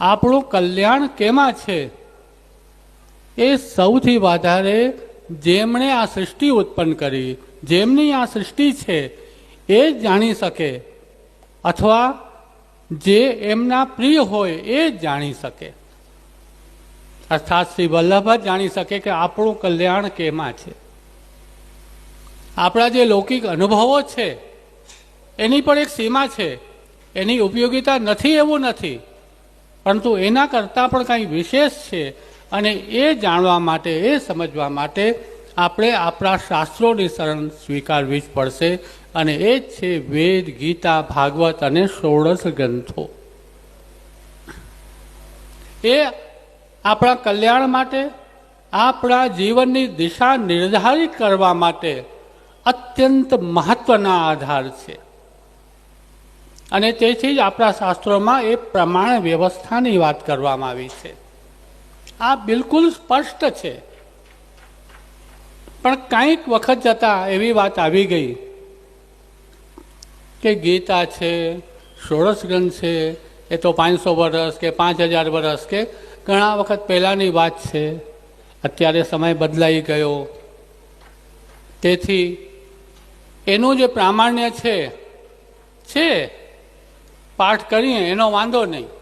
આપણું કલ્યાણ કેમાં છે? એ સૌથી વધારે જેમણે આ સૃષ્ટિ ઉત્પન્ન કરી, જેમની આ સૃષ્ટિ છે, એ જાણી શકે. અથવા જે એમના પ્રિય હોય, એ જાણી શકે. અર્થાત શ્રી વલ્લભ જાણી શકે કે આપણું કલ્યાણ કેમાં છે. આપણા જે લૌકિક અનુભવો છે, એની પણ એક સીમા છે. એની ઉપયોગિતા નથી એવું નથી. પરંતુ એના કરતાં પણ કંઈ વિશેષ છે અને એ જાણવા માટે, એ સમજવા માટે આપણે આપણા શાસ્ત્રોની શરણ સ્વીકારવી જ પડશે અને એ જ છે વેદ, ગીતા, ભાગવત અને ષોડશ ગ્રંથો. એ આપણા કલ્યાણ માટે, આપણા જીવનની દિશા નિર્ધારિત કરવા માટે અત્યંત મહત્વના આધાર છે. અને તેથી જ આપણા શાસ્ત્રોમાં એ પ્રમાણ વ્યવસ્થાની વાત કરવામાં આવી છે. આ બિલકુલ સ્પષ્ટ છે. પણ કાંઈક વખત જતાં એવી વાત આવી ગઈ કે ગીતા છે, ષોડશ ગ્રંથ છે, એ તો પાંચસો વર્ષ કે પાંચ હજાર વર્ષ કે ઘણા વખત પહેલાંની વાત છે. અત્યારે સમય બદલાઈ ગયો. તેથી એનું જે પ્રામાણ્ય છે છે. પાઠ કરીએ એનો વાંધો નહીં.